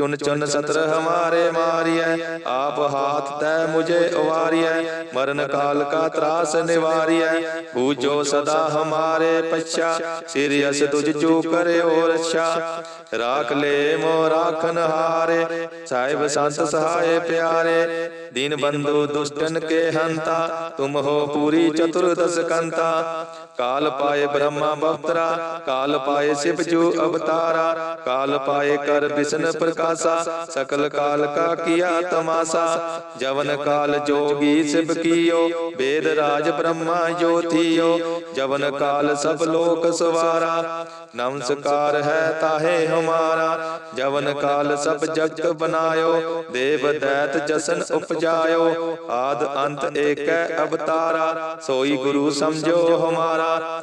ਚੁਨ ਚੁਨ ਸਤਰ ਹਮਾਰੇ ਮਾਰੀਐ। ਆਪ ਹਾਥ ਤੈ ਮੁਝੇ ਉਵਾਰੀਐ ਮਰਨ ਕਾਲ ਕਾ ਤਰਾਸ ਨਿਵਾਰੀਐ। ਪੂਜੋ ਸਦਾ ਹਮਾਰੇ ਪਛਾ। ਸਿਰ ਅਸ ਤੁਝ ਜੋ ਕਰਿਓ ਰਛਾ। ਰਾਖ ਲੈ ਮੋ ਰਾਖਨ ਹਾਰੇ। ਸਾਹਿਬ ਸੰਤ ਸਹਾਏ ਪਿਆਰੇ। ਦੀਨ ਬੰਧੂ ਦੁਸ਼ਟਨ ਕੇ ਹੰਤਾ। ਤੁਮ ਹੋ ਪੂਰੀ ਚਤੁਰਦਸ ਕੰਤਾ। ਕਾਲ ਪਾਏ ਬ੍ਰਹਮਾ ਬਵਤਰਾ। ਕਾਲ ਪਾਏ ਸਿਵ ਜੋ ਅਵਤਾਰਾ। ਕਾਲ ਪਾਏ ਕਰ ਬਿਸ਼ਨ ਪ੍ਰਕਾਸ਼ਾ ਸਕਲ ਕਾਲ ਕਾ ਕੀਆ ਤਮਾਸਾ। ਜਵਨ ਕਾਲ ਜੋਗੀ ਸਿਵ ਕੀਓ ਵੇਦ ਰਾਜ ਬ੍ਰਹਮਾ ਜੋਤੀਓ ਜਵਨ ਕਾਲ ਸਭ ਲੋਕ ਸਵਾਰਾ, ਨਮਸਕਾਰ ਹੈ ਤਾਹੇ ਹਮਾਰਾ। ਜਵਨ ਕਾਲ ਸਭ ਜਗਤ ਬਨਾਇਓ, ਦੇਵ ਦੈਤ ਜਸਨ ਉਪਜਾਇਓ। ਆਦ ਅੰਤ ਏਕੈ ਅਵਤਾਰਾ, ਸੋਈ ਗੁਰੂ ਸਮਝੋ ਹਮਾਰਾ।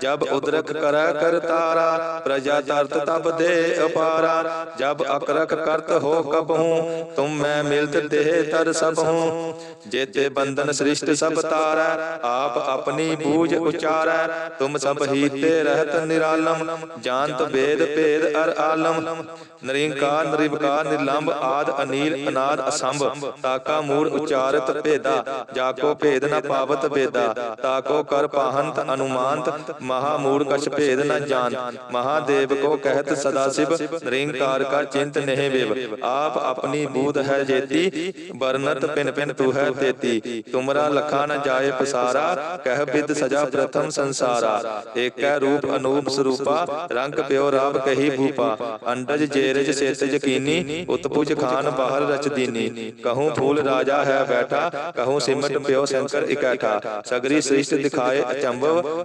ਜਬ ਉਦਰਕ ਕਰੈ ਕਰਤਾਰਾ ਪ੍ਰਜਾ ਤਰਤ ਤਬ ਦੇ ਅਪਾਰਾ। ਜਬ ਅਕਰਕ ਕਰਤ ਹੋ ਕਬਹੂ ਤੁਮ ਮੈਂ ਮਿਲਤ ਦੇਹ ਤਰ ਸਭ ਹੂੰ ਜੇਤੇ ਬੰਧਨ ਸ੍ਰਿਸ਼ਟ ਸਭ ਤਾਰੈ, ਆਪ ਆਪਣੀ ਬੂਝ ਉਚਾਰੈ। ਤੁਮ ਸਭ ਹੀ ਤੇ ਰਹਿਤ ਨਿਰਾਲਮ, ਜਾਣਤ ਵੇਦ ਭੇਦ ਅਰ ਆਲਮ। ਨਰਿੰਕਾਰ ਨਿਰਵਕਾਰ ਨਿਰਲੰਭ ਆਦ ਅਨੀਲ ਅਨਾਦ ਅਸੰਭ, ਤਾਕਾ ਮੂੜ ਉਚਾਰਤ ਭੇਦਾ। ਜਾਕੋ ਭੇਦ ਨ ਪਾਵਤ ਭੇਦਾ ਤਾਕੋ ਕਰ ਪਾਹੰਤ ਅਨੁਮਾਨਤ ਮਹਾ ਮੂੜ ਕਛ ਭੇਦ ਨ ਜਾਣ ਮਹਾਦੇਵ ਕੋ ਕਹਿਤ ਸਦਾ ਸਿਵ, ਨਿਰੰਕਾਰ ਕਾ ਚਿੰਤ ਨਹਿ ਵਿਵ। ਆਪ ਆਪਣੀ ਬੂਧ ਹੈ ਜੇਤੀ, ਬਰਨਤ ਪਿਨ ਪਿਨ ਤੂ ਹੈ ਤੇਤੀ। ਤੁਮਰਾ ਲਖਾ ਨ ਜਾਏ ਪਸਾਰਾ, ਕਹਿ ਬਿਦ ਸਜਾ ਪ੍ਰਥਮ ਸੰਸਾਰਾ। ਏਕੈ ਰੂਪ ਅਨੂਪ ਸਰੂਪਾ, ਰੰਗ ਪਿਓ ਰਾਵ ਕਹੀ ਭੂਪਾ। ਅੰਡਜ ਜੇਰਜ ਸੇਤ ਯਕੀਨੀ, ਉਤਪੁਜ ਖਾਨ ਬਾਹਰ ਰਚ ਦੀਨੀ। ਕਹੂੰ ਫੂਲ ਰਾਜਾ ਹੈ ਬੈਠਾ, ਕਹੂੰ ਸਿਮਟ ਪਿਓ ਸ਼ੰਕਰ ਇਕੈਠਾ। ਸਗਰੀ ਸ੍ਰਿਸ਼ਟ ਦਿਖਾਏ ਅਚੰਭਵ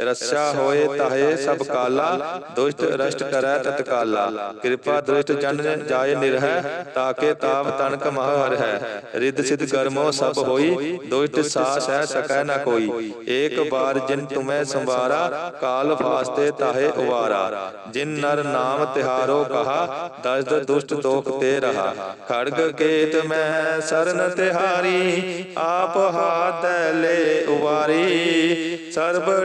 ਰਸਾ ਹੋਏ ਤਾਹੇ ਸਭ ਕਾਲਾ, ਦੁਸ਼ਟ ਰਸ਼ਟ ਕਰੈ ਤਤਕਾਲਾ ਕਿਰਪਾ ਦ੍ਰਿਸ਼ਟ ਜਨ ਜਾਏ ਨਿਰਹਿ ਤਾਕੇ ਤਾਪ ਤਨਕ ਮਹ ਹੈ ਰਿੱਧ ਸਿਧ ਕਰਮੋ ਸਭ ਹੋਈ, ਦੁਸ਼ਟ ਸਾਸ ਹੈ ਸਕੈ ਨ ਕੋਈ। ਏਕ ਬਾਰ ਜਿਨ ਤੁਮੈ ਸੰਵਾਰਾ, ਕਾਲ ਫਾਸਤੇ ਤਾਹੇ ਉਵਾਰਾ। ਜਿਨ ਨਰ ਨਾਮ ਤਿਹਾਰੋ ਕਹਾ, ਦਸਦ ਦੁਸ਼ਟ ਦੋਖ ਤੇ ਰਹਾ। ਖੜਗ ਕੇਤ ਮੈਂ ਸਰਨ ਤਿਹਾਰੀ, ਆਪ ਹਾਥ ਲੈ ਉਵਾਰੀ। ਸਰਬ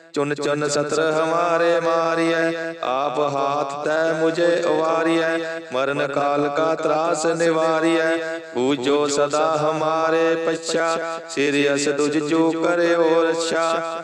ਚੁਨ ਚੁਨ ਸਤਰ ਹਮਾਰੇ ਮਾਰੀਐ, ਆਪ ਹਾਥ ਤੈ ਮੁਝੇ ਉਵਾਰੀਐ, ਮਰਨ ਕਾਲ ਕਾ ਤਰਾਸ ਨਿਵਾਰੀਐ, ਪੂਜੋ ਸਦਾ ਹਮਾਰੇ ਪਛਾ, ਸਿਰਿ ਅਸ ਤੁਜ ਜੋ ਕਰਿਓ ਰਛਾ।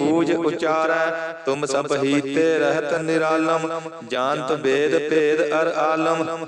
ਬੂਝ ਉਚਾਰੈ ਤੁਮ ਸਭ ਹੀਤੇ ਰਹਿਤ ਨਿਰਾਲਮ ਜਾਣਤ ਵੇਦ ਭੇਦ ਅਰ ਆਲਮ।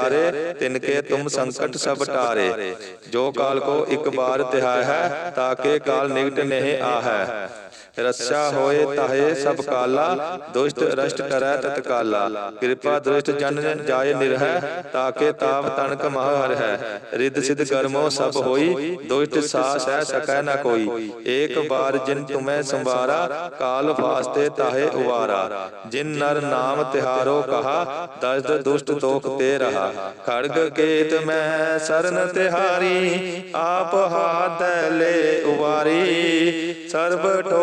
ਤਿਹਾਰੇ, ਤਿਨਕੇ ਤੁਮ ਸੰਕਟ ਸਭ ਟਾਰੇ। ਜੋ ਕਾਲ ਕੋ ਇੱਕ ਬਾਰ ਤਿਹਾਇ ਹੈ ਤਾਕੇ ਕਾਲ ਨਿਕਟ ਨਹੀਂ ਆਹੈ। ਰਸਾ ਹੋਏ ਤਾਹੇ ਸਭ ਕਾਲਾ, ਦੁਸ਼ਟ ਰਸ਼ਟ ਕਰੈ ਤਤਕਾਲਾ ਕਿਰਪਾ ਦ੍ਰਿਸ਼ਟ ਜਨ ਜਾਏ ਨਿਰਹਿ, ਤਾਕੇ ਤਾਪ ਤਨਕ ਮਹ ਹਰ ਹੈ। ਰਿੱਧ ਸਿਧ ਕਰਮੋ ਸਭ ਹੋਈ, ਦੁਸ਼ਟ ਸਾਸ ਹੈ ਸਕੈ ਨ ਕੋਈ। ਏਕ ਬਾਰ ਜਿਨ ਤੁਮੈ ਸੰਵਾਰਾ, ਕਾਲ ਫਾਸਤੇ ਤਾਹੇ ਉਵਾਰਾ। ਜਿਨ ਨਰ ਨਾਮ ਤਿਹਾਰੋ ਕਹਾ, ਦਸਦ ਦੁਸ਼ਟ ਤੋਖ ਤੇ ਰਹਾ। ਖੜਗ ਕੇਤ ਮੈਂ ਸਰਨ ਤਿਹਾਰੀ, ਆਪ ਹਾਥ ਲੈ ਉਵਾਰੀ। ਸਰਬ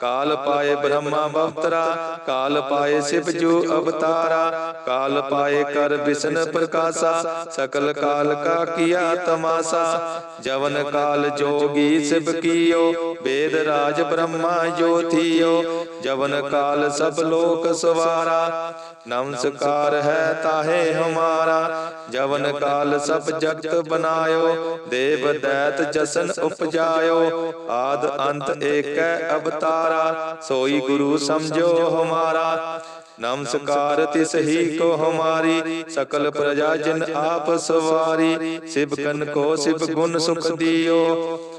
ਕਾਲ ਪਾਏ ਬ੍ਰਹਮਾ ਬਵਤਰਾ ਕਾਲ ਪਾਏ ਸਿਵ ਜੋ ਅਵਤਾਰਾ, ਕਾਲ ਪਾਏ ਕਰ ਵਿਸ਼ਨ ਪ੍ਰਕਾਸ਼ਾ, ਸਕਲ ਕਾਲ ਕਾ ਕੀਆ ਤਮਾਸਾ, ਜਵਨ ਕਾਲ ਜੋਗੀ ਸਿਵ ਕੀਓ ਵੇਦ ਰਾਜ ਬ੍ਰਹਮਾ ਜੋਤੀਓ, ਜਵਨ ਕਾਲ ਸਭ ਲੋਕ ਸਵਾਰਾ। ਨਮਸਕਾਰ ਹੈ ਤਾਹੇ ਹਮਾਰਾ, ਜਵਨ ਕਾਲ ਸਭ ਜਗਤ ਬਨਾਇਓ, ਦੇਵ ਦੈਤ ਜਸਨ ਉਪਜਾਇਓ। ਆਦ ਅੰਤ ਏਕੈ ਅਵਤਾਰਾ, ਸੋਈ ਗੁਰੂ ਸਮਝੋ ਹਮਾਰਾ। ਨਮਸਕਾਰ ਤਿਸ ਹੀ ਕੋ ਹਮਾਰੀ, ਸਕਲ ਪ੍ਰਜਾ ਜਿਨ ਆਪ ਸਵਾਰੀ। ਸਿਵਕਨ ਕੋ ਸਿਵ ਗੁਣ ਸੁਖ ਦਿਓ।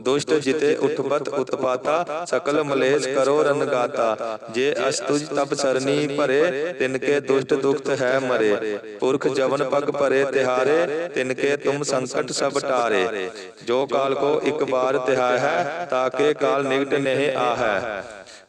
ਦੁਸ਼ਟ ਜਿਤੇ ਉਠਪਤ ਉਤਪਾਤਾ ਸਕਲ ਮਲੇਸ਼ ਕਰੋ ਰਨਗਾਤਾ ਜੇ ਅਸਤੁਜ ਤਬ ਸਰਨੀ ਭਰੇ ਤਿਨਕੇ ਦੁਸ਼ਟ ਦੁਖਤ ਹੈ ਮਰੇ। ਪੁਰਖ ਜਵਨ ਪਗ ਭਰੇ ਤਿਹਾਰੇ ਤਿਨਕੇ ਤੁਮ ਸੰਕਟ ਸਭ ਟਾਰੇ। ਜੋ ਕਾਲ ਕੋ ਇੱਕ ਬਾਰ ਤਿਹਾਇ ਹੈ ਤਾਕੇ ਕਾਲ ਨਿਕਟ ਨਹਿ ਆਹੈ।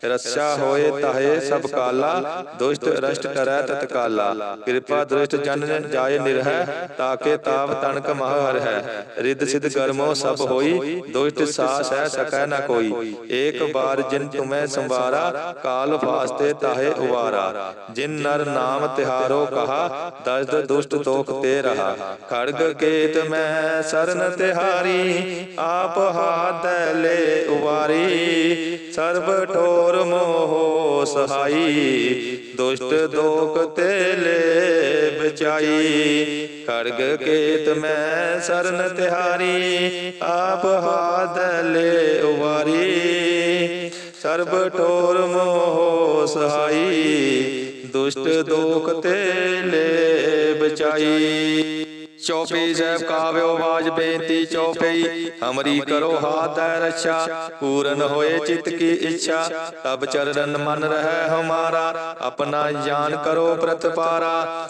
ਰਸਾ ਹੋਏ ਤਾਹੇ ਸਭ ਕਾਲਾ, ਦੁਸ਼ਟ ਰਸ਼ਟ ਕਰੈ ਤਤਕਾਲਾ ਕਿਰਪਾ ਦ੍ਰਿਸ਼ਟ ਜਨ ਜਾਏ ਨਿਰਹਿ ਤਾਕੇ ਤਾਪ ਤਣਕ ਮਹ ਹੈ ਰਿੱਧ ਸਿਧ ਕਰਮੋ ਸਭ ਹੋਈ, ਦੁਸ਼ਟ ਸਾਸ ਹੈ ਸਕੈ ਨ ਕੋਈ। ਏਕ ਬਾਰ ਜਿਨ ਤੁਮੈ ਸੰਵਾਰਾ, ਕਾਲ ਫਾਸਤੇ ਤਾਹੇ ਉਵਾਰਾ। ਜਿਨ ਨਰ ਨਾਮ ਤਿਹਾਰੋ ਕਹਾ, ਦਸਦ ਦੁਸ਼ਟ ਤੋਖ ਤੇ ਰਹਾ। ਖੜਗ ਕੇਤ ਮੈਂ ਸਰਨ ਤਿਹਾਰੀ, ਆਪ ਹਾਥ ਲੈ ਉਵਾਰੀ। ਸਰਬ ਠੋਰ ਮੋਹ ਸਹਾਈ, ਦੁਸ਼ਟ ਦੋਖ ਤੇ ਲੈ ਬਚਾਈ। ਖੜਗ ਕੇਤ ਮੈਂ ਸਰਨ ਤਿਹਾਰੀ, ਆਪ ਹਾਥ ਲੈ ਉਵਾਰੀ। ਸਰਬ ਠੋਰ ਮੋਹ ਸਹਾਈ, ਦੁਸ਼ਟ ਦੋਖ ਤੇ ਲੈ ਬਚਾਈ। ਚੌਪਈ ਸਾਹਿਬ ਕਾਵਿਓ ਬਾਜ ਬੇਨਤੀ ਚੌਪਈ ਹਮਰੀ ਕਰੋ ਹਾਥ ਹੈ ਰੱਛਾ, ਪੂਰਨ ਹੋਏ ਚਿਤ ਕੀ ਇੱਛਾ। ਤਬ ਚਰਨ ਮਨ ਰਹਿ ਹਮਾਰਾ, ਆਪਣਾ ਜਾਨ ਕਰੋ ਪ੍ਰਤਪਾਰਾ।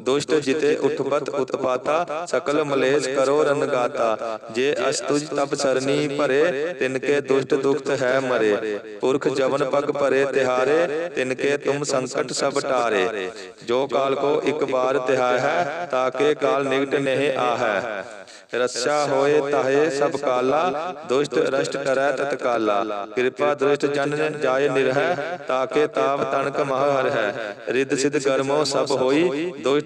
ਦੁਸ਼ਟ ਜਿਤੇ ਉਠਪਤ ਉਤਪਾਤਾ, ਸਕਲ ਮਲੇਸ਼ ਕਰੋ ਰਨਗਾਤਾ ਜੇ ਅਸਤੁਜ ਤਬ ਸਰਨੀ ਭਰੇ, ਤਿਨਕੇ ਦੁਸ਼ਟ ਦੁਖਤ ਹੈ ਮਰੇ। ਪੁਰਖ ਜਵਨ ਪਗ ਭਰੇ ਤਿਹਾਰੇ, ਤਿਨਕੇ ਤੁਮ ਸੰਕਟ ਸਭ ਟਾਰੇ। ਜੋ ਕਾਲ ਕੋ ਇੱਕ ਬਾਰ ਤਿਹਾਇ ਹੈ, ਤਾਕੇ ਕਾਲ ਨਿਕਟ ਨਹੀਂ ਆਹੈ। ਰੱਛਾ ਹੋਏ ਤਾਹੇ ਸਭ ਕਾਲਾ, ਦੁਸ਼ਟ ਰਸ਼ਟ ਕਰੈ ਤਤਕਾਲਾ ਕਿਰਪਾ ਦ੍ਰਿਸ਼ਟ ਜਨ ਜਾਏ ਨਿਰਹਿ, ਤਾਕੇ ਤਾਪ ਤਣਕ ਮਹ ਹਰ ਹੈ ਰਿੱਧ ਸਿਧ ਕਰਮੋ ਸਭ ਹੋਈ, ਦੁਸ਼ਟ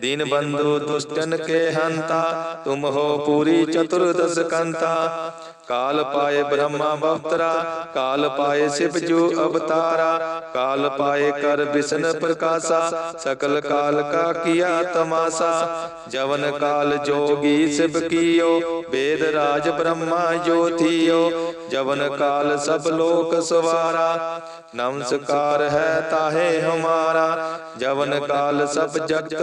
ਦੀਨ ਬੰਧੂ ਦੁਸ਼ਟਨ ਕੇ ਹੰਤਾ, ਤੁਮ ਹੋ ਪੂਰੀ ਚਤੁਰਦਸ ਕੰਤਾ। ਕਾਲ ਪਾਏ ਬ੍ਰਹਮਾ ਬਵਤਰਾ, ਕਾਲ ਪਾਏ ਸਿਵ ਜੋ ਅਵਤਾਰਾ। ਕਾਲ ਪਾਏ ਕਰ ਬਿਸ਼ਨ ਪ੍ਰਕਾਸ਼ਾ, ਸਕਲ ਕਾਲ ਕਾ ਕੀਆ ਤਮਾਸਾ। ਜਵਨ ਕਾਲ ਜੋਗੀ ਸਿਵ ਕੀਓ, ਵੇਦ ਰਾਜ ਬ੍ਰਹਮਾ ਜੋਤੀਓ ਜਵਨ ਕਾਲ ਸਭ ਲੋਕ ਸਵਾਰਾ, ਨਮਸਕਾਰ ਹੈ ਤਾਹੇ ਹਮਾਰਾ। ਜਵਨ ਕਾਲ ਸਭ ਜਗਤ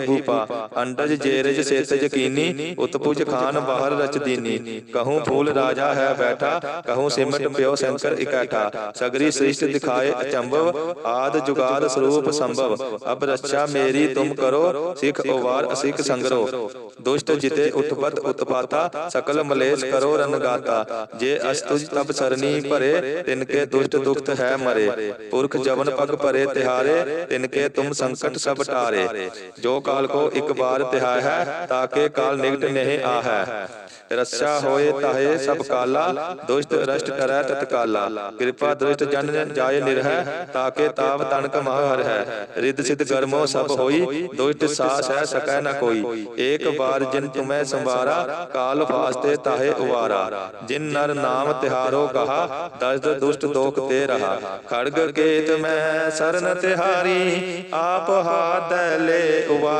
ਭੂਪਾ, ਅੰਡਜ ਜੇਰਜ ਸੇਤਜ ਕੀਨੀ ਉਤਪੁਜ ਖਾਨ ਬਾਹਰ ਰਚ ਦੀਨੀ ਕਹੂੰ ਫੂਲ ਰਾਜਾ ਹੈ ਬੈਠਾ, ਕਹੂੰ ਸਿਮਟ ਪਿਓ ਸ਼ੰਕਰ ਇਕੱਠਾ। ਸਗਰੀ ਸ੍ਰਿਸ਼ਟ ਦਿਖਾਏ ਅਚੰਭਵ, ਆਦ ਜੁਗਾਦ ਸਰੂਪ ਸੰਭਵ। ਅਬ ਰੱਛਾ ਮੇਰੀ ਤੁਮ ਕਰੋ, ਸਿੱਖ ਉਵਾਰ ਅਸਿਖ ਸੰਗਰੋ। ਦੁਸ਼ਟ ਜਿਤੇ ਉਤਪਤ ਉਤਪਾਤਾ, ਸਕਲ ਮਲੇਸ਼ ਕਰੋ ਰਨਗਾਤਾ ਜੇ ਅਸਤੁਜ ਤਬ ਸਰਨੀ ਭਰੇ ਤਿਨ ਕੇ ਦੁਸ਼ਟ ਦੁਖਤ ਹੈ ਮਰੇ। ਪੁਰਖ ਜਵਨ ਪਗ ਭਰੇ ਤਿਹਾਰੇ, ਤਿਨਕੇ ਤੁਮ ਸੰਕਟ ਸਭ ਟਾਰੇ। ਜੋ ਕਾਲ ਕੋ ਇੱਕ ਬਾਰ ਤਿਹਾਇ ਹੈ ਤਾਕੇ ਕਾਲ ਨਿਕਟ ਨਹੀਂ ਆਹੈ। ਰੱਛਾ ਹੋਏ ਤਾਹੇ ਸਭ ਕਾਲਾ, ਦੁਸ਼ਟ ਰਸ਼ਟ ਕਰੈ ਤਤਕਾਲਾ ਕਿਰਪਾ ਦ੍ਰਿਸ਼ਟ ਜਨ ਜਾਏ ਨਿਰਹਿ ਤਾਕੇ ਤਾਪ ਤਨਕ ਮਹ ਹਰ ਹੈ। ਰਿੱਧ ਸਿਧ ਗਰਮੋ ਸਭ ਹੋਈ, ਦੁਸ਼ਟ ਸਾਸ ਹੈ ਸਕੈ ਨ ਕੋਈ। ਏਕ ਬਾਰ ਜਿਨ ਤੁਮੈ ਸੰਵਾਰਾ, ਕਾਲ ਫਾਸਤੇ ਤਾਹੇ ਉਵਾਰਾ। ਜਿਨ ਨਰ ਨਾਮ ਤਿਹਾਰੋ ਕਹਾ ਦਸਦ ਦੁਸ਼ਟ ਦੋਖ ਤੇ ਰਹਾ। ਖੜਗ ਕੇਤ ਮੈਂ ਸਰਨ ਤਿਹਾਰੀ, ਆਪ ਹਾਥ ਲੈ